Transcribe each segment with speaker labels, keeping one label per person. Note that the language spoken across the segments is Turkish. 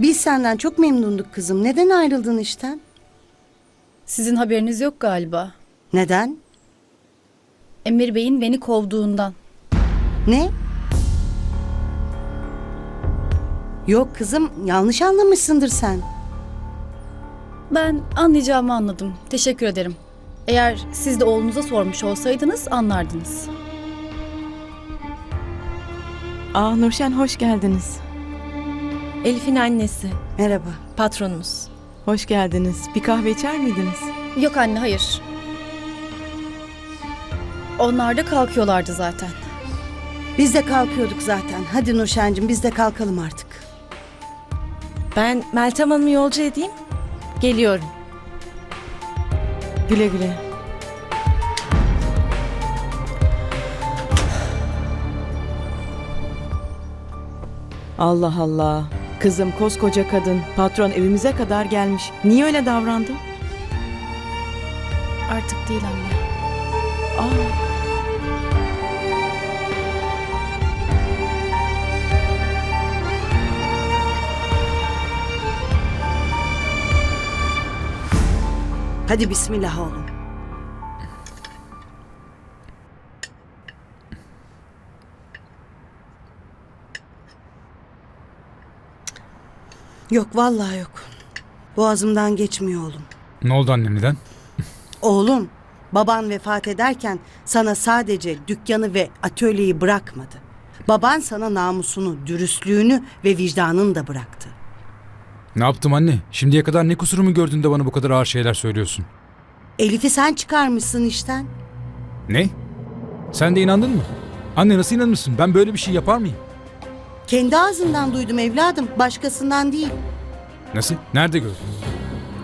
Speaker 1: Biz senden çok memnunduk kızım. Neden ayrıldın işten?
Speaker 2: Sizin haberiniz yok galiba.
Speaker 1: Neden?
Speaker 2: Emir Bey'in beni kovduğundan.
Speaker 1: Ne? Yok kızım yanlış anlamışsındır sen.
Speaker 2: Ben anlayacağımı anladım. Teşekkür ederim. Eğer siz de oğlunuza sormuş olsaydınız anlardınız.
Speaker 3: Aa Nurşen hoş geldiniz.
Speaker 4: Elif'in annesi,
Speaker 1: Merhaba.
Speaker 4: patronumuz.
Speaker 3: Hoş geldiniz. Bir kahve içer miydiniz?
Speaker 2: Yok anne hayır. Onlar da kalkıyorlardı zaten.
Speaker 1: Biz de kalkıyorduk zaten. Hadi Nurşen'cim biz de kalkalım artık.
Speaker 4: Ben Meltem Hanım'ı yolcu edeyim. Geliyorum.
Speaker 3: Güle güle. Allah Allah. Kızım koskoca kadın. Patron evimize kadar gelmiş. Niye öyle davrandı?
Speaker 2: Artık değil anne.
Speaker 3: Aa.
Speaker 1: Hadi bismillah oğlum. Yok vallahi yok. Boğazımdan geçmiyor oğlum.
Speaker 5: Ne oldu annem neden?
Speaker 1: Oğlum, baban vefat ederken sana sadece dükkanı ve atölyeyi bırakmadı. Baban sana namusunu, dürüstlüğünü ve vicdanını da bıraktı.
Speaker 5: Ne yaptım anne? Şimdiye kadar ne kusurumu gördün de bana bu kadar ağır şeyler söylüyorsun?
Speaker 1: Elif'i sen çıkarmışsın işten.
Speaker 5: Ne? Sen de inandın mı? Anne nasıl inanırsın? Ben böyle bir şey yapar mıyım?
Speaker 1: Kendi ağzından duydum evladım, başkasından değil.
Speaker 5: Nasıl? Nerede gördün?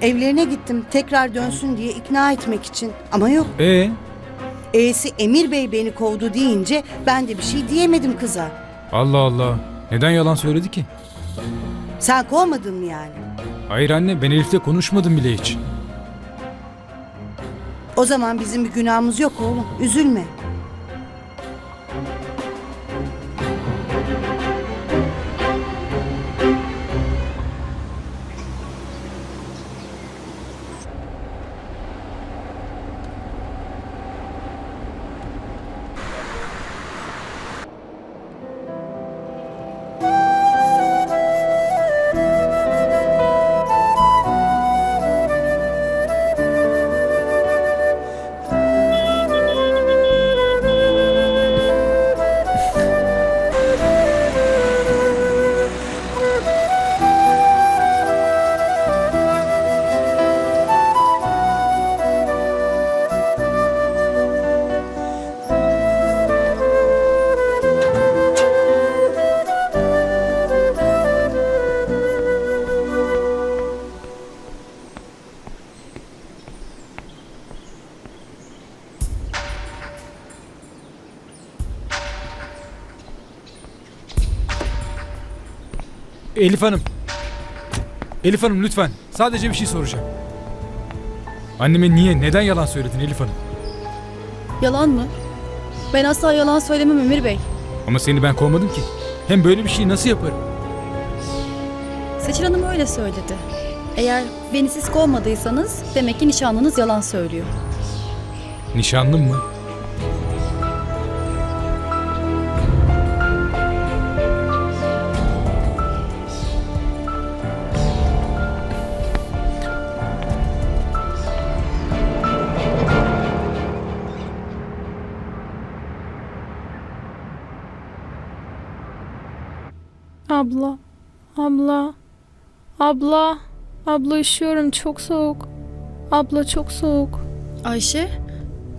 Speaker 1: Evlerine gittim tekrar dönsün diye ikna etmek için. Ama yok.
Speaker 5: Ee,
Speaker 1: E'si Emir Bey beni kovdu deyince ben de bir şey diyemedim kıza.
Speaker 5: Allah Allah. Neden yalan söyledi ki?
Speaker 1: Sen kovmadın mı yani?
Speaker 5: Hayır anne ben Elif'le konuşmadım bile hiç.
Speaker 1: O zaman bizim bir günahımız yok oğlum. Üzülme.
Speaker 5: Elif Hanım. Elif Hanım lütfen. Sadece bir şey soracağım. Anneme niye, neden yalan söyledin Elif Hanım?
Speaker 2: Yalan mı? Ben asla yalan söylemem Emir Bey.
Speaker 5: Ama seni ben kovmadım ki. Hem böyle bir şeyi nasıl yaparım?
Speaker 2: Seçil Hanım öyle söyledi. Eğer beni siz kovmadıysanız demek ki nişanlınız yalan söylüyor.
Speaker 5: Nişanlım mı?
Speaker 6: Abla, abla, abla, abla üşüyorum çok soğuk. Abla çok soğuk.
Speaker 2: Ayşe,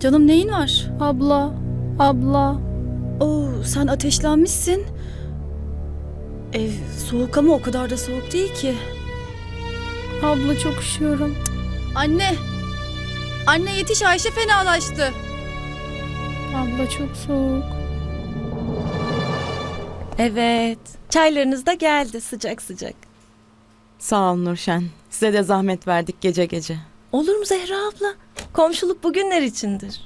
Speaker 2: canım neyin var?
Speaker 6: Abla, abla,
Speaker 2: Oo, sen ateşlenmişsin. Ev soğuk ama o kadar da soğuk değil ki.
Speaker 6: abla çok üşüyorum.
Speaker 2: Anne! Anne yetiş Ayşe fenalaştı.
Speaker 6: Abla çok soğuk.
Speaker 4: Evet. Çaylarınız da geldi sıcak sıcak.
Speaker 3: Sağ ol Nurşen. Size de zahmet verdik gece gece.
Speaker 4: Olur mu Zehra abla? Komşuluk bugünler içindir.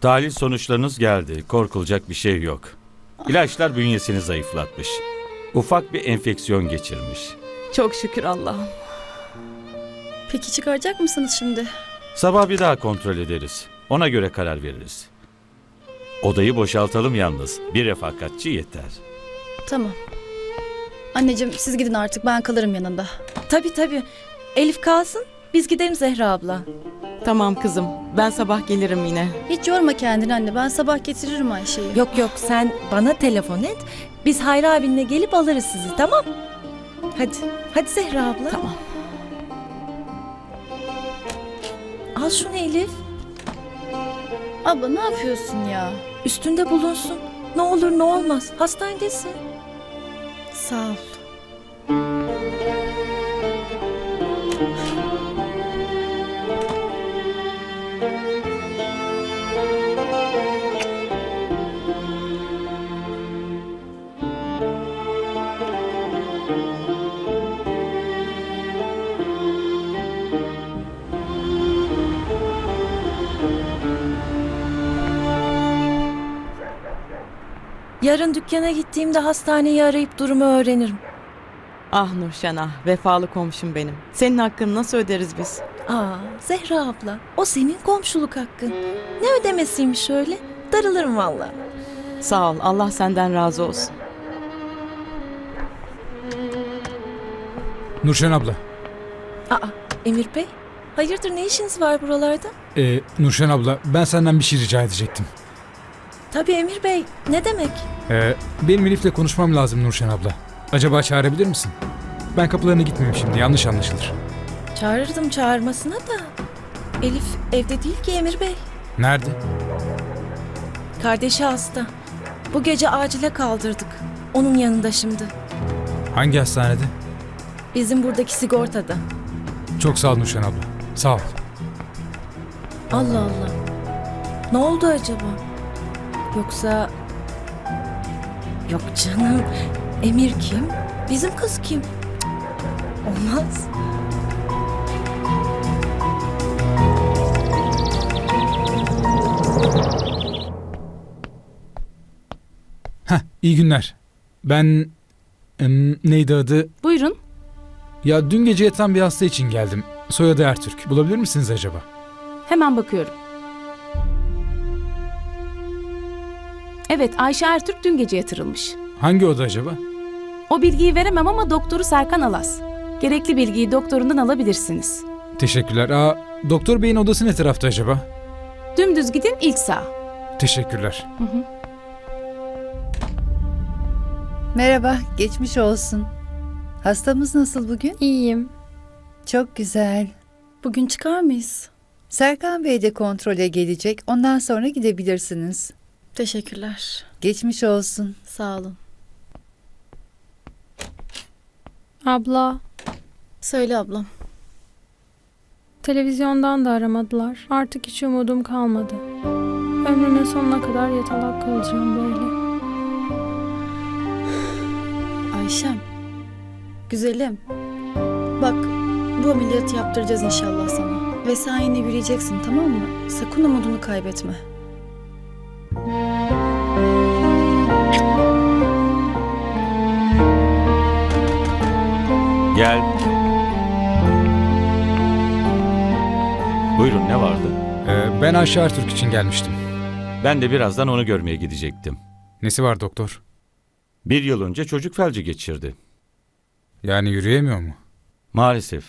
Speaker 7: Tahlil sonuçlarınız geldi. Korkulacak bir şey yok. İlaçlar bünyesini zayıflatmış. ufak bir enfeksiyon geçirmiş.
Speaker 3: Çok şükür Allah'ım.
Speaker 2: Peki çıkaracak mısınız şimdi?
Speaker 7: Sabah bir daha kontrol ederiz. Ona göre karar veririz. Odayı boşaltalım yalnız. Bir refakatçi yeter.
Speaker 2: Tamam. Anneciğim siz gidin artık ben kalırım yanında.
Speaker 4: Tabii tabii. Elif kalsın. Biz gidelim Zehra abla.
Speaker 3: Tamam kızım. Ben sabah gelirim yine.
Speaker 2: Hiç yorma kendini anne ben sabah getiririm Ayşe'yi.
Speaker 4: Yok yok sen bana telefon et. Biz Hayri abinle gelip alırız sizi tamam? Hadi. Hadi Zehra abla.
Speaker 3: Tamam.
Speaker 4: Al şunu Elif.
Speaker 2: Abla ne yapıyorsun ya?
Speaker 4: Üstünde bulunsun. Ne olur ne olmaz. Hastanedesin.
Speaker 2: Sağ ol.
Speaker 4: Yarın dükkana gittiğimde hastaneyi arayıp durumu öğrenirim.
Speaker 3: Ah Nurşen ah. Vefalı komşum benim. Senin hakkını nasıl öderiz biz?
Speaker 4: Aa Zehra abla o senin komşuluk hakkın. Ne ödemesiymiş öyle? Darılırım valla.
Speaker 3: Sağ ol. Allah senden razı olsun.
Speaker 5: Nurşen abla.
Speaker 4: Aa Emir Bey hayırdır ne işiniz var buralarda?
Speaker 5: Ee, Nurşen abla ben senden bir şey rica edecektim.
Speaker 4: Tabii Emir Bey ne demek?
Speaker 5: Ee, benim Elif'le konuşmam lazım Nurşen abla. Acaba çağırabilir misin? Ben kapılarına gitmeyeyim şimdi yanlış anlaşılır.
Speaker 4: Çağırırdım çağırmasına da. Elif evde değil ki Emir Bey.
Speaker 5: Nerede?
Speaker 4: Kardeşi hasta. Bu gece acile kaldırdık. Onun yanında şimdi.
Speaker 5: Hangi hastanede?
Speaker 4: Bizim buradaki sigortada.
Speaker 5: Çok sağ ol Nurşen abla. Sağ ol.
Speaker 4: Allah Allah. Ne oldu acaba? Yoksa... Yok canım. Emir kim? Bizim kız kim? Cık, Olmaz.
Speaker 5: Heh, iyi günler. Ben... em, neydi adı?
Speaker 6: Buyurun.
Speaker 5: Ya dün gece yatan bir hasta için geldim. Soyadı Ertürk. Bulabilir misiniz acaba?
Speaker 6: Hemen bakıyorum. Evet Ayşe Ertürk dün gece yatırılmış.
Speaker 5: Hangi oda acaba?
Speaker 6: O bilgiyi veremem ama doktoru Serkan Alas. Gerekli bilgiyi doktorundan alabilirsiniz.
Speaker 5: Teşekkürler. Aa, doktor beyin odası ne tarafta acaba?
Speaker 6: Dümdüz gidin ilk sağ.
Speaker 5: Teşekkürler.
Speaker 8: Merhaba, geçmiş olsun. Hastamız nasıl bugün?
Speaker 6: İyiyim.
Speaker 8: Çok güzel.
Speaker 2: Bugün çıkar mıyız?
Speaker 8: Serkan Bey de kontrole gelecek. Ondan sonra gidebilirsiniz.
Speaker 2: Teşekkürler.
Speaker 8: Geçmiş olsun.
Speaker 2: Sağ olun.
Speaker 6: Abla,
Speaker 2: Söyle ablam.
Speaker 6: televizyondan da aramadılar. Artık hiç umudum kalmadı. Ömrümün sonuna kadar yatalak kalacağım böyle.
Speaker 2: Ayşem. Güzelim. Bak bu ameliyatı yaptıracağız inşallah sana. Ve sen yine yürüyeceksin tamam mı? Sakın umudunu kaybetme.
Speaker 7: Gel. Buyurun ne vardı?
Speaker 5: Ee, ben Ayşe Ertürk için gelmiştim.
Speaker 7: Ben de birazdan onu görmeye gidecektim.
Speaker 5: Nesi var doktor?
Speaker 7: Bir yıl önce çocuk felci geçirdi.
Speaker 5: Yani yürüyemiyor mu?
Speaker 7: Maalesef.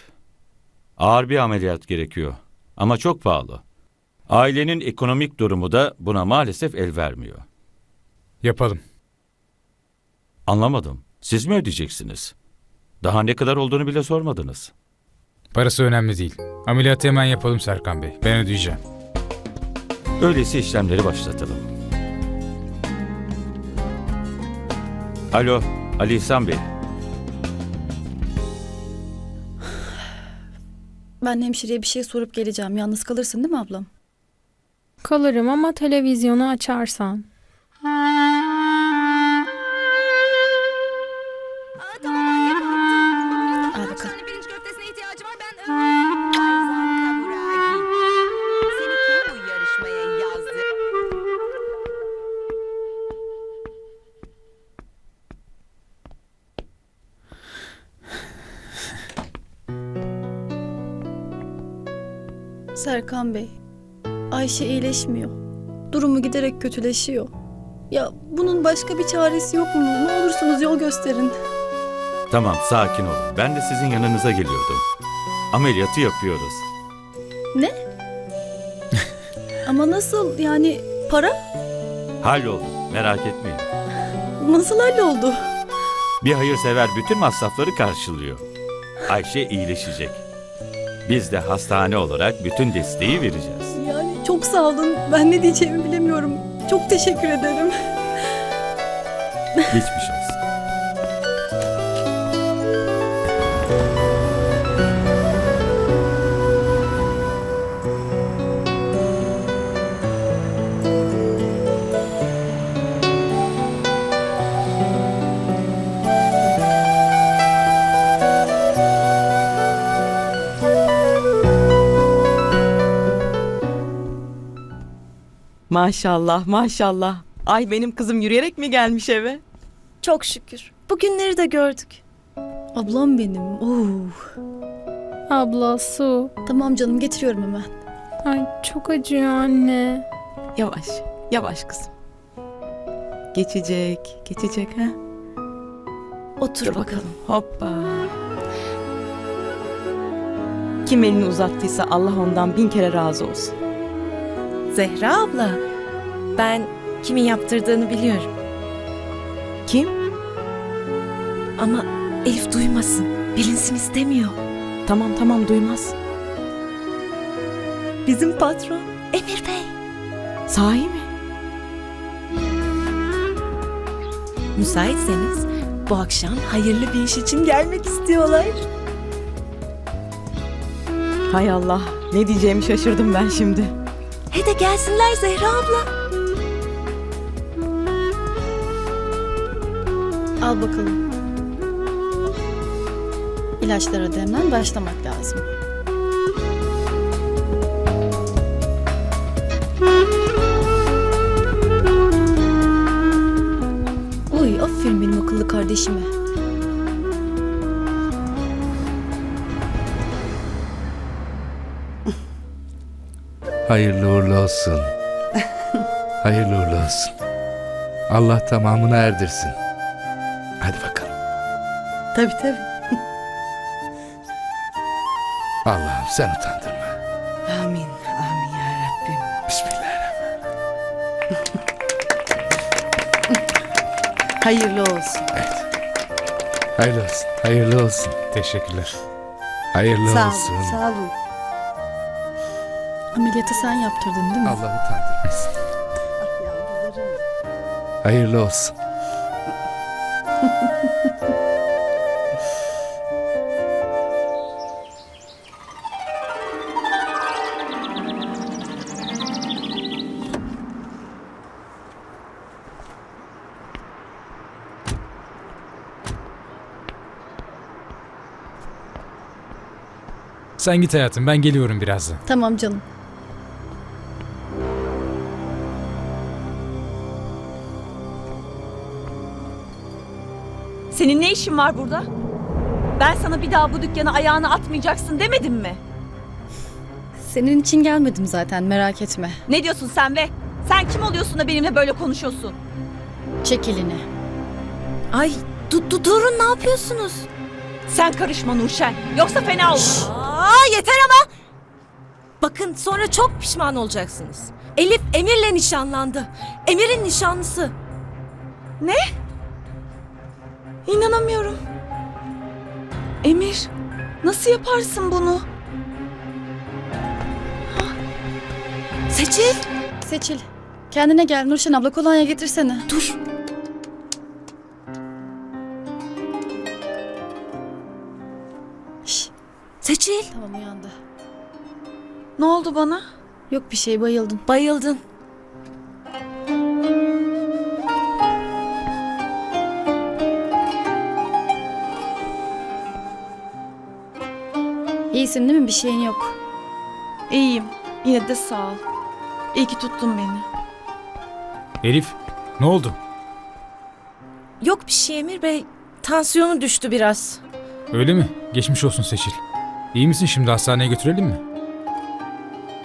Speaker 7: Ağır bir ameliyat gerekiyor. Ama çok pahalı. Ailenin ekonomik durumu da buna maalesef el vermiyor.
Speaker 5: Yapalım.
Speaker 7: Anlamadım. Siz mi ödeyeceksiniz? Daha ne kadar olduğunu bile sormadınız.
Speaker 5: Parası önemli değil. Ameliyatı hemen yapalım Serkan Bey. Ben ödeyeceğim.
Speaker 7: Öyleyse işlemleri başlatalım. Alo, Ali İhsan Bey.
Speaker 2: Ben hemşireye bir şey sorup geleceğim. Yalnız kalırsın değil mi ablam?
Speaker 6: Kalırım ama televizyonu açarsan.
Speaker 2: Serkan Bey, Ayşe iyileşmiyor. Durumu giderek kötüleşiyor. Ya bunun başka bir çaresi yok mu? Ne olursunuz yol gösterin.
Speaker 7: Tamam sakin olun. Ben de sizin yanınıza geliyordum. Ameliyatı yapıyoruz.
Speaker 2: Ama nasıl yani para
Speaker 7: Halloldu. Merak etmeyin.
Speaker 2: nasıl halloldu?
Speaker 7: Bir hayırsever bütün masrafları karşılıyor. Ayşe iyileşecek. Biz de hastane olarak bütün desteği vereceğiz.
Speaker 2: Yani çok sağ olun. Ben ne diyeceğimi bilemiyorum. Çok teşekkür ederim.
Speaker 7: Geçmiş olsun.
Speaker 3: Maşallah maşallah. Ay benim kızım yürüyerek mi gelmiş eve?
Speaker 4: Çok şükür. Bugünleri de gördük.
Speaker 2: Ablam benim. Oo.
Speaker 6: Abla su.
Speaker 2: Tamam canım getiriyorum hemen.
Speaker 6: Ay çok acıyor anne.
Speaker 3: Yavaş, yavaş kızım. Geçecek, geçecek ha.
Speaker 4: Otur
Speaker 3: Dur
Speaker 4: bakalım.
Speaker 3: Hoppa. Kim elini uzattıysa Allah ondan bin kere razı olsun.
Speaker 4: Zehra abla. Ben kimin yaptırdığını biliyorum.
Speaker 3: Kim?
Speaker 4: Ama Elif duymasın. Bilinsin istemiyor.
Speaker 3: Tamam tamam duymaz.
Speaker 4: Bizim patron Emir Bey.
Speaker 3: Sahi mi?
Speaker 4: Müsaitseniz bu akşam hayırlı bir iş için gelmek istiyorlar.
Speaker 3: Hay Allah, ne diyeceğimi şaşırdım ben şimdi.
Speaker 4: He de gelsinler Zehra abla.
Speaker 2: Al bakalım. İlaçlara da hemen başlamak lazım. Uy aferin benim akıllı kardeşime.
Speaker 9: Hayırlı uğurlu olsun. Hayırlı uğurlu olsun. Allah tamamını erdirsin. Hadi bakalım.
Speaker 1: Tabii tabii.
Speaker 9: Allah'ım sen utandırma.
Speaker 1: Amin. Amin ya Rabbim.
Speaker 9: Bismillahirrahmanirrahim.
Speaker 1: Hayırlı olsun.
Speaker 9: Hayırlı olsun. Hayırlı olsun.
Speaker 5: Teşekkürler.
Speaker 9: Hayırlı
Speaker 1: Sağ
Speaker 9: olsun.
Speaker 1: olun. Sağ olun.
Speaker 2: Ameliyatı sen yaptırdın değil mi?
Speaker 9: Allah.
Speaker 1: Ah yavrularım.
Speaker 9: Hayırlı olsun.
Speaker 5: Sen git hayatım ben geliyorum birazdan.
Speaker 2: Tamam canım.
Speaker 10: Senin ne işin var burada? Ben sana bir daha bu dükkana ayağını atmayacaksın demedim mi?
Speaker 2: Senin için gelmedim zaten merak etme.
Speaker 10: Ne diyorsun sen be? Sen kim oluyorsun da benimle böyle konuşuyorsun?
Speaker 2: Çek elini.
Speaker 4: Ay du- du- durun ne yapıyorsunuz?
Speaker 10: Sen karışma Nurşen. Yoksa fena olur.
Speaker 4: Aa yeter ama. Bakın sonra çok pişman olacaksınız. Elif Emir'le nişanlandı. Emir'in nişanlısı.
Speaker 10: Ne? İnanamıyorum. Emir, nasıl yaparsın bunu?
Speaker 4: Seçil.
Speaker 2: Seçil. Kendine gel Nurşen abla kolonya getirsene.
Speaker 4: Dur.
Speaker 2: Şş,
Speaker 4: Seçil.
Speaker 2: tamam uyandı.
Speaker 10: Ne oldu bana?
Speaker 2: Yok bir şey bayıldın.
Speaker 4: Bayıldın.
Speaker 2: İyisin değil mi? Bir şeyin yok.
Speaker 10: İyiyim. Yine de sağ ol. İyi ki tuttun beni.
Speaker 5: Elif ne oldu?
Speaker 4: Yok bir şey Emir Bey. Tansiyonu düştü biraz.
Speaker 5: Öyle mi? Geçmiş olsun Seçil. İyi misin şimdi hastaneye götürelim mi?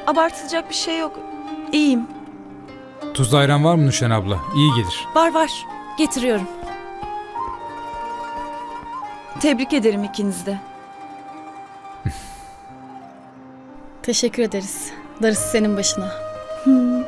Speaker 11: abartılacak bir şey yok. İyiyim.
Speaker 5: Tuzlu ayran var mı Nuşen abla? İyi gelir.
Speaker 4: Var var. Getiriyorum.
Speaker 11: Tebrik ederim ikiniz de.
Speaker 2: Teşekkür ederiz. Darısı senin başına.
Speaker 11: Hmm.